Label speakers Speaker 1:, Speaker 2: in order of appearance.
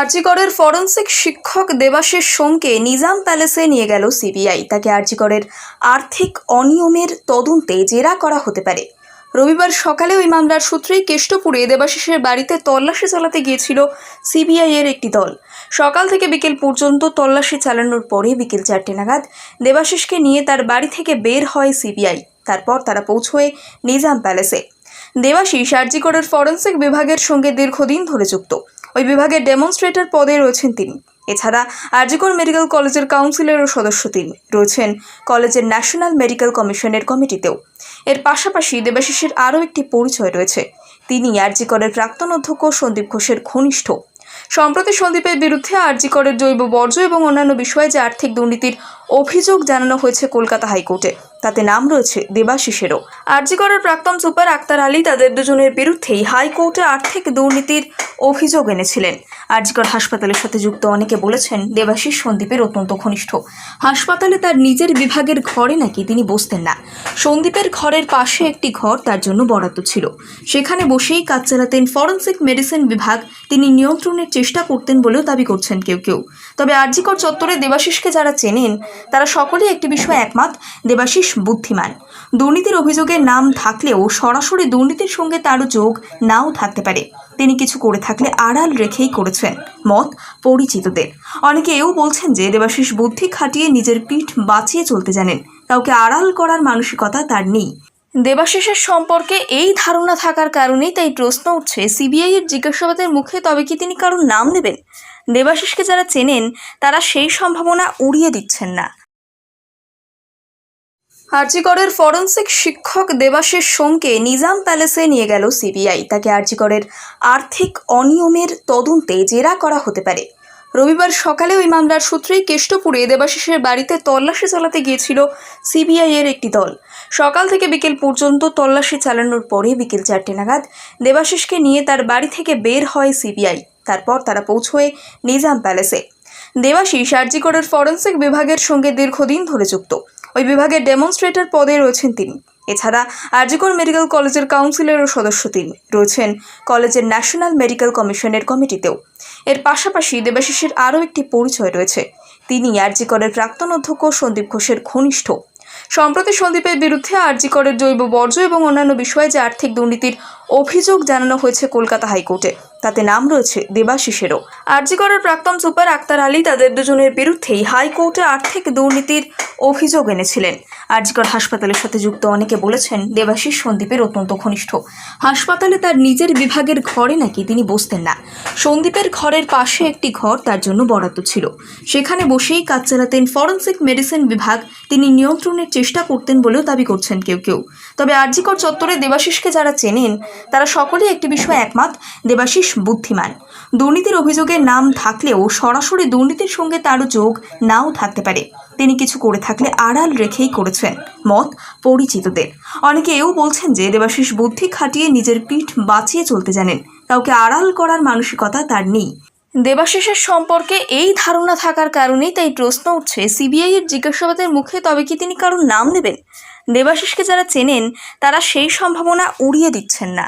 Speaker 1: আরজিকরের ফরেন্সিক শিক্ষক দেবাশিস সোমকে নিজাম প্যালেসে নিয়ে গেল সিবিআই। তাকে আরজিকরের আর্থিক অনিয়মের তদন্তে জেরা করা হতে পারে। রবিবার সকালে ওই মামলার সূত্রেই কেষ্টপুরে দেবাশিসের বাড়িতে তল্লাশি চালাতে গিয়েছিল সিবিআই এর একটি দল। সকাল থেকে বিকেল পর্যন্ত তল্লাশি চালানোর পরে বিকেল চারটে নাগাদ দেবাশিসকে নিয়ে তার বাড়ি থেকে বের হয় সিবিআই। তারপর তারা পৌঁছয় নিজাম প্যালেসে। দেবাশিস আরজিকরের ফরেন্সিক বিভাগের সঙ্গে দীর্ঘদিন ধরে যুক্ত। ওই বিভাগের ডেমনস্ট্রেটর পদে রয়েছেন তিনি। এছাড়া আরজিকর মেডিকেল কলেজের কাউন্সিলেরও সদস্য তিনি। রয়েছেন কলেজের ন্যাশনাল মেডিকেল কমিশনের কমিটিতেও। এর পাশাপাশি দেবাশিসের আরও একটি পরিচয় রয়েছে। তিনি আরজিকরের প্রাক্তন অধ্যক্ষ সন্দীপ ঘোষের ঘনিষ্ঠ। সম্প্রতি সন্দীপের বিরুদ্ধে আরজিকরের জৈব বর্জ্য এবং অন্যান্য বিষয়ে যে আর্থিক দুর্নীতির অভিযোগ জানানো হয়েছে কলকাতা হাইকোর্টে তাতে নাম রয়েছে দেবাশিসেরও। আরজিকরের প্রাক্তন সুপার আক্তার আলী তাদের দুজনের বিরুদ্ধেই হাইকোর্টে আর্থিক দুর্নীতির অভিযোগ এনেছিলেন। আরজিকর হাসপাতালের সাথে যুক্ত অনেকে বলেছেন, দেবাশিস সন্দীপের অত্যন্ত ঘনিষ্ঠ। হাসপাতালে তার নিজের বিভাগের ঘরে নাকি তিনি বসতেন না। সন্দীপের ঘরের পাশে একটি ঘর তার জন্য বরাদ্দ ছিল। সেখানে বসেই কাজ চালাতেন ফরেন্সিক মেডিসিন বিভাগ। তিনি নিয়ন্ত্রণের চেষ্টা করতেন বলেও দাবি করছেন কেউ কেউ। তবে আরজিকর চত্বরে দেবাশিসকে যারা চেনেন, তারা সকলেই একটি বিষয়ে একমত, দেবাশিস বুদ্ধিমান। দুর্নীতির অভিযোগের নাম থাকলেও সরাসরি দুর্নীতির সঙ্গে তারও যোগ নাও থাকতে পারে। তিনি কিছু করে থাকলে আড়াল রেখেই করেছেন মত পরিচিতদের। অনেকে এও বলছেন যে দেবাশিস বুদ্ধি খাটিয়ে নিজের পিঠ বাঁচিয়ে চলতে জানেন। কাউকে আড়াল করার মানসিকতা তার নেই। দেবাশিসের সম্পর্কে এই ধারণা থাকার কারণেই তাই প্রশ্ন উঠছে, সিবিআই এর জিজ্ঞাসাবাদের মুখে তবে কি তিনি কারোর নাম নেবেন? দেবাশিসকে যারা চেনেন, তারা সেই সম্ভাবনা উড়িয়ে দিচ্ছেন না। আরজিকরের ফরেন্সিক শিক্ষক দেবাশিস সোমকে নিজাম প্যালেসে নিয়ে গেল সিবিআই। তাকে আরজিকরের আর্থিক অনিয়মের তদন্তে জেরা করা হতে পারে। রবিবার সকালে ওই মামলার সূত্রেই কেষ্টপুরে দেবাশিসের বাড়িতে তল্লাশি চালাতে গিয়েছিল সিবিআই এর একটি দল। সকাল থেকে বিকেল পর্যন্ত তল্লাশি চালানোর পরে বিকেল চারটে নাগাদ দেবাশিসকে নিয়ে তার বাড়ি থেকে বের হয় সিবিআই। তারপর তারা পৌঁছয় নিজাম প্যালেসে। দেবাশিস আরজিকরের ফরেন্সিক বিভাগের সঙ্গে দীর্ঘদিন ধরে যুক্ত। ওই বিভাগের ডেমনস্ট্রেটর পদে রয়েছেন তিনি। এছাড়া আরজিকর মেডিকেল কলেজের কাউন্সিলেরও সদস্য তিনি। রয়েছেন কলেজের ন্যাশনাল মেডিকেল কমিশনের কমিটিতেও। এর পাশাপাশি দেবাশিসের আরও একটি পরিচয় রয়েছে। তিনি আরজিকরের প্রাক্তন অধ্যক্ষ সন্দীপ ঘোষের ঘনিষ্ঠ। সম্প্রতি সন্দীপের বিরুদ্ধে আরজিকরের জৈব বর্জ্য এবং অন্যান্য বিষয়ে যে আর্থিক দুর্নীতির অভিযোগ জানানো হয়েছে কলকাতা হাইকোর্টে, তাতে নাম রয়েছে দেবাশিসেরও। আরজিকরের প্রাক্তন সুপার আক্তার আলী তাদের দুজনের বিরুদ্ধেই হাইকোর্টে আর্থিক দুর্নীতির অভিযোগ এনেছিলেন। আরজিকর হাসপাতালের সাথে যুক্ত অনেকে বলেছেন, দেবাশিস সন্দীপের অত্যন্ত ঘনিষ্ঠ। হাসপাতালে তার নিজের বিভাগের ঘরে নাকি তিনি বসতেন না। সন্দীপের ঘরের পাশে একটি ঘর তার জন্য বরাদ্দ ছিল। সেখানে বসেই কাজ চালাতেন ফরেন্সিক মেডিসিন বিভাগ। তিনি নিয়ন্ত্রণের চেষ্টা করতেন বলেও দাবি করছেন কেউ কেউ। তবে আরজিকর চত্বরে দেবাশিসকে যারা চেনেন, তারা সকলেই একটি বিষয়ে একমত, দেবাশিস বুদ্ধিমান। দুর্নীতির অভিযোগের নাম থাকলেও সরাসরি দুর্নীতির সঙ্গে তারও যোগ নাও থাকতে পারে। তিনি কিছু করে থাকলে আড়াল রেখেই করেছেন মত পরিচিতদের। অনেকে এও বলছেন যে দেবাশিস বুদ্ধি খাটিয়ে নিজের পিঠ বাঁচিয়ে চলতে জানেন। কাউকে আড়াল করার মানসিকতা তার নেই। দেবাশিসের সম্পর্কে এই ধারণা থাকার কারণেই তাই প্রশ্ন উঠছে, সিবিআই এর জিজ্ঞাসাবাদের মুখে তবে কি তিনি কারোর নাম নেবেন? দেবাশিসকে যারা চেনেন, তারা সেই সম্ভাবনা উড়িয়ে দিচ্ছেন না।